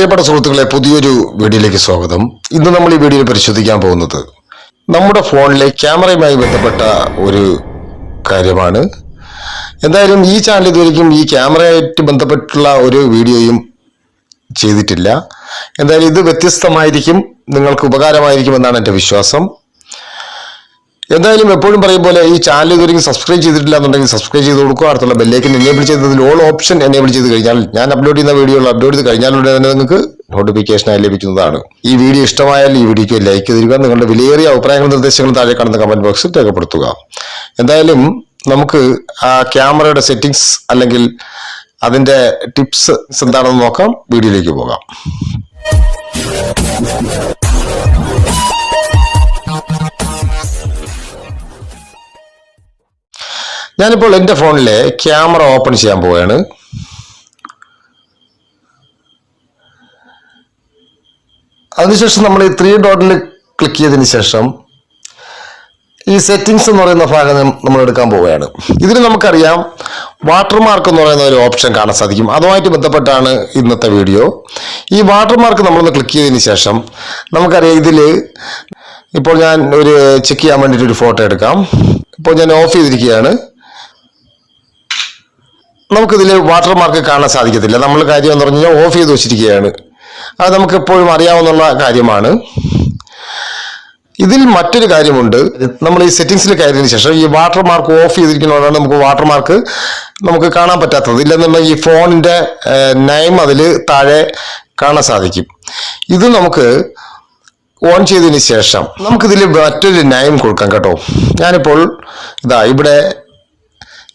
പ്രിയപ്പെട്ട സുഹൃത്തുക്കളെ പുതിയൊരു വീഡിയോയിലേക്ക് സ്വാഗതം. ഇന്ന് നമ്മൾ ഈ വീഡിയോയിൽ പരിശോധിക്കാൻ പോകുന്നത് നമ്മുടെ ഫോണിലെ ക്യാമറയുമായി ബന്ധപ്പെട്ട ഒരു കാര്യമാണ്. എന്തായാലും ഈ ചാനൽ ഇതുവരെയും ഈ ക്യാമറയായിട്ട് ബന്ധപ്പെട്ടുള്ള ഒരു വീഡിയോയും ചെയ്തിട്ടില്ല. എന്തായാലും ഇത് വ്യത്യസ്തമായിരിക്കും നിങ്ങൾക്ക് ഉപകാരമായിരിക്കുമെന്നാണ് എന്റെ വിശ്വാസം. എന്തായാലും എപ്പോഴും പറയും പോലെ ഈ ചാനൽ ഇതുവരെയും സബ്സ്ക്രൈബ് ചെയ്തിട്ടില്ല എന്നുണ്ടെങ്കിൽ സബ്സ്ക്രൈബ് ചെയ്ത് കൊടുക്കുക. അടുത്തുള്ള ബെല്ലേക്കിന് എനേബിൾ ചെയ്തതിൽ ഓൾ ഓപ്ഷൻ എനേബിൾ ചെയ്ത് കഴിഞ്ഞാൽ ഞാൻ അപ്ലോഡ് ചെയ്യുന്ന വീഡിയോകൾ അപ്ലോഡ് ചെയ്ത് കഴിഞ്ഞാലുടനെ തന്നെ നിങ്ങൾക്ക് നോട്ടിഫിക്കേഷനായി ലഭിക്കുന്നതാണ്. ഈ വീഡിയോ ഇഷ്ടമായാൽ ഈ വീഡിയോക്ക് ലൈക്ക് തരിക നിങ്ങളുടെ വിലയേറിയ അഭിപ്രായങ്ങൾ നിർദ്ദേശങ്ങൾ താഴെ കാണുന്ന കമന്റ് ബോക്സിൽ രേഖപ്പെടുത്തുക. എന്തായാലും നമുക്ക് ആ ക്യാമറയുടെ സെറ്റിങ്സ് അല്ലെങ്കിൽ അതിന്റെ ടിപ്സ് എന്താണെന്ന് നോക്കാം. വീഡിയോയിലേക്ക് പോകാം. ഞാനിപ്പോൾ എന്റെ ഫോണിലെ ക്യാമറ ഓപ്പൺ ചെയ്യാൻ പോവുകയാണ് അതിനുശേഷം നമ്മൾ ഈ ത്രീ ഡോട്ടിൽ ക്ലിക്ക് ചെയ്തതിന് ശേഷം ഈ സെറ്റിങ്സ് എന്ന് പറയുന്ന ഭാഗം നമ്മൾ എടുക്കാൻ പോവുകയാണ്. ഇതിന് നമുക്കറിയാം വാട്ടർമാർക്ക് എന്ന് പറയുന്ന ഒരു ഓപ്ഷൻ കാണാൻ സാധിക്കും. അതുമായിട്ട് ബന്ധപ്പെട്ടാണ് ഇന്നത്തെ വീഡിയോ ഈ വാട്ടർമാർക്ക് നമ്മളൊന്ന് ക്ലിക്ക് ചെയ്തതിന് ശേഷം നമുക്കറിയാം ഇതിൽ ഇപ്പോൾ ഞാൻ ഒരു ചെക്ക് ചെയ്യാൻ വേണ്ടിയിട്ട് ഒരു ഫോട്ടോ എടുക്കാം. ഇപ്പോൾ ഞാൻ ഓഫ് ചെയ്തിരിക്കുകയാണ്. നമുക്കിതിൽ വാട്ടർമാർക്ക് കാണാൻ സാധിക്കത്തില്ല. നമ്മൾ കാര്യം എന്ന് പറഞ്ഞു കഴിഞ്ഞാൽ ഓഫ് ചെയ്ത് വെച്ചിരിക്കുകയാണ്. അത് നമുക്ക് എപ്പോഴും അറിയാവുന്ന കാര്യമാണ്. ഇതിൽ മറ്റൊരു കാര്യമുണ്ട്. നമ്മൾ ഈ സെറ്റിങ്സിൽ കയറിയതിനു ശേഷം ഈ വാട്ടർ മാർക്ക് ഓഫ് ചെയ്തിരിക്കുന്നതുകൊണ്ടാണ് നമുക്ക് വാട്ടർ മാർക്ക് നമുക്ക് കാണാൻ പറ്റാത്തത്. ഇല്ലെന്നുണ്ടെങ്കിൽ ഈ ഫോണിന്റെ നെയിം അതിൽ താഴെ കാണാൻ സാധിക്കും. ഇത് നമുക്ക് ഓൺ ചെയ്തതിന് ശേഷം നമുക്കിതിൽ മറ്റൊരു നയം കൊടുക്കാം കേട്ടോ. ഞാനിപ്പോൾ ഇതാ ഇവിടെ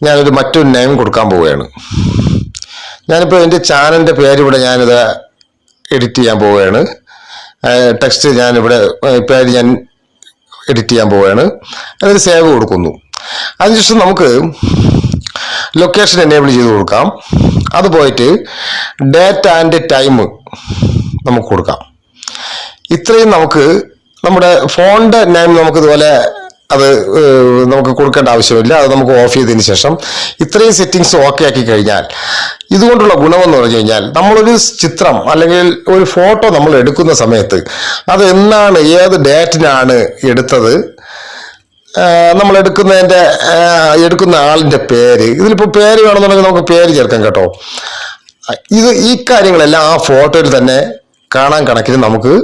ഞാനൊരു മറ്റൊരു നെയിം കൊടുക്കാൻ പോവുകയാണ്. ഞാനിപ്പോൾ എന്റെ ചാനലിന്റെ പേര് ഇവിടെ ഞാനിത് എഡിറ്റ് ചെയ്യാൻ പോവുകയാണ്. ടെക്സ്റ്റ് ഞാനിവിടെ പേര് ഞാൻ എഡിറ്റ് ചെയ്യാൻ പോവുകയാണ്. അതിന് സേവ് കൊടുക്കുന്നു. അതിനുശേഷം നമുക്ക് ലൊക്കേഷൻ എനേബിൾ ചെയ്ത് കൊടുക്കാം. അത് പോയിട്ട് ഡേറ്റ് ആൻഡ് ടൈം നമുക്ക് കൊടുക്കാം. ഇത്രയും നമുക്ക് നമ്മുടെ ഫോണിന്റെ നെയിം നമുക്ക് ഇതുപോലെ അത് നമുക്ക് കൊടുക്കേണ്ട ആവശ്യമില്ല. അത് നമുക്ക് ഓഫ് ചെയ്തതിന് ശേഷം ഇത്രയും സെറ്റിങ്സ് ഓക്കെ ആക്കി കഴിഞ്ഞാൽ ഇതുകൊണ്ടുള്ള ഗുണമെന്ന് പറഞ്ഞു കഴിഞ്ഞാൽ നമ്മളൊരു ചിത്രം അല്ലെങ്കിൽ ഒരു ഫോട്ടോ നമ്മൾ എടുക്കുന്ന സമയത്ത് അത് എന്നാണ് ഏത് ഡേറ്റിനാണ് എടുത്തത് നമ്മളെടുക്കുന്നതിന്റെ എടുക്കുന്ന ആളിന്റെ പേര്. ഇതിലിപ്പോൾ പേര് വേണമെന്നുണ്ടെങ്കിൽ നമുക്ക് പേര് ചേർക്കാം കേട്ടോ. ഇത് ഈ കാര്യങ്ങളെല്ലാം ആ ഫോട്ടോയിൽ തന്നെ കാണാൻ കണക്കിന് നമുക്ക്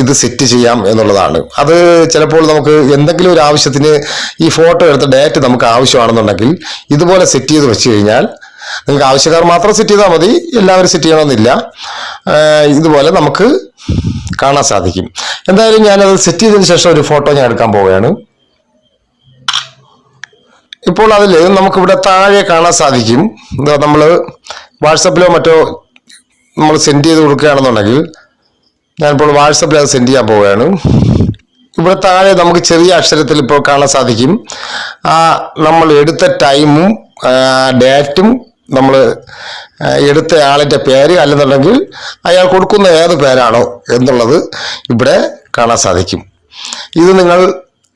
ഇത് സെറ്റ് ചെയ്യാം എന്നുള്ളതാണ്. അത് ചിലപ്പോൾ നമുക്ക് എന്തെങ്കിലും ഒരു ആവശ്യത്തിന് ഈ ഫോട്ടോ എടുത്ത ഡേറ്റ് നമുക്ക് ആവശ്യമാണെന്നുണ്ടെങ്കിൽ ഇതുപോലെ സെറ്റ് ചെയ്ത് വെച്ച് കഴിഞ്ഞാൽ നിങ്ങൾക്ക് ആവശ്യക്കാർ മാത്രം സെറ്റ് ചെയ്താൽ മതി എല്ലാവരും സെറ്റ് ചെയ്യണമെന്നില്ല. ഇതുപോലെ നമുക്ക് കാണാൻ സാധിക്കും. എന്തായാലും ഞാനത് സെറ്റ് ചെയ്തതിന് ശേഷം ഒരു ഫോട്ടോ ഞാൻ എടുക്കാൻ പോവുകയാണ്. ഇപ്പോൾ അതിൽ നമുക്കിവിടെ താഴെ കാണാൻ സാധിക്കും. നമ്മൾ വാട്സപ്പിലോ മറ്റോ നമ്മൾ സെൻഡ് ചെയ്ത് കൊടുക്കുകയാണെന്നുണ്ടെങ്കിൽ ഞാനിപ്പോൾ വാട്സപ്പിൽ അത് സെൻഡ് ചെയ്യാൻ പോവുകയാണ്. ഇവിടെ താഴെ നമുക്ക് ചെറിയ അക്ഷരത്തിൽ ഇപ്പോൾ കാണാൻ സാധിക്കും. ആ നമ്മൾ എടുത്ത ടൈമും ഡേറ്റും നമ്മൾ എടുത്ത ആളിന്റെ പേര് അല്ലെന്നുണ്ടെങ്കിൽ അയാൾ കൊടുക്കുന്ന ഏത് പേരാണോ എന്നുള്ളത് ഇവിടെ കാണാൻ സാധിക്കും. ഇത് നിങ്ങൾ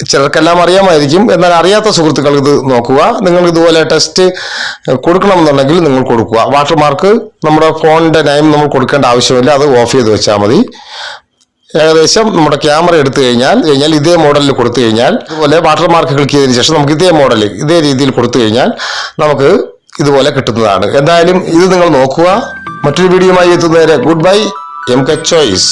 ചിലർക്കെല്ലാം അറിയാമായിരിക്കും. എന്നാൽ അറിയാത്ത സുഹൃത്തുക്കൾ ഇത് നോക്കുക. നിങ്ങൾ ഇതുപോലെ ടെസ്റ്റ് കൊടുക്കണമെന്നുണ്ടെങ്കിൽ നിങ്ങൾ കൊടുക്കുക. വാട്ടർമാർക്ക് നമ്മുടെ ഫോണിന്റെ നയം നമ്മൾ കൊടുക്കേണ്ട ആവശ്യമില്ല. അത് ഓഫ് ചെയ്ത് വെച്ചാൽ മതി. ഏകദേശം നമ്മുടെ ക്യാമറ എടുത്തു കഴിഞ്ഞാൽ കഴിഞ്ഞാൽ ഇതേ മോഡലിൽ കൊടുത്തു കഴിഞ്ഞാൽ ഇതുപോലെ വാട്ടർമാർക്ക് ക്ലിക്ക് ചെയ്തതിന് ശേഷം നമുക്ക് ഇതേ മോഡൽ ഇതേ രീതിയിൽ കൊടുത്തു കഴിഞ്ഞാൽ നമുക്ക് ഇതുപോലെ കിട്ടുന്നതാണ്. എന്തായാലും ഇത് നിങ്ങൾ നോക്കുക. മറ്റൊരു വീഡിയോ വീഡിയോയുമായി എത്തുന്നവരെ good bye M K choice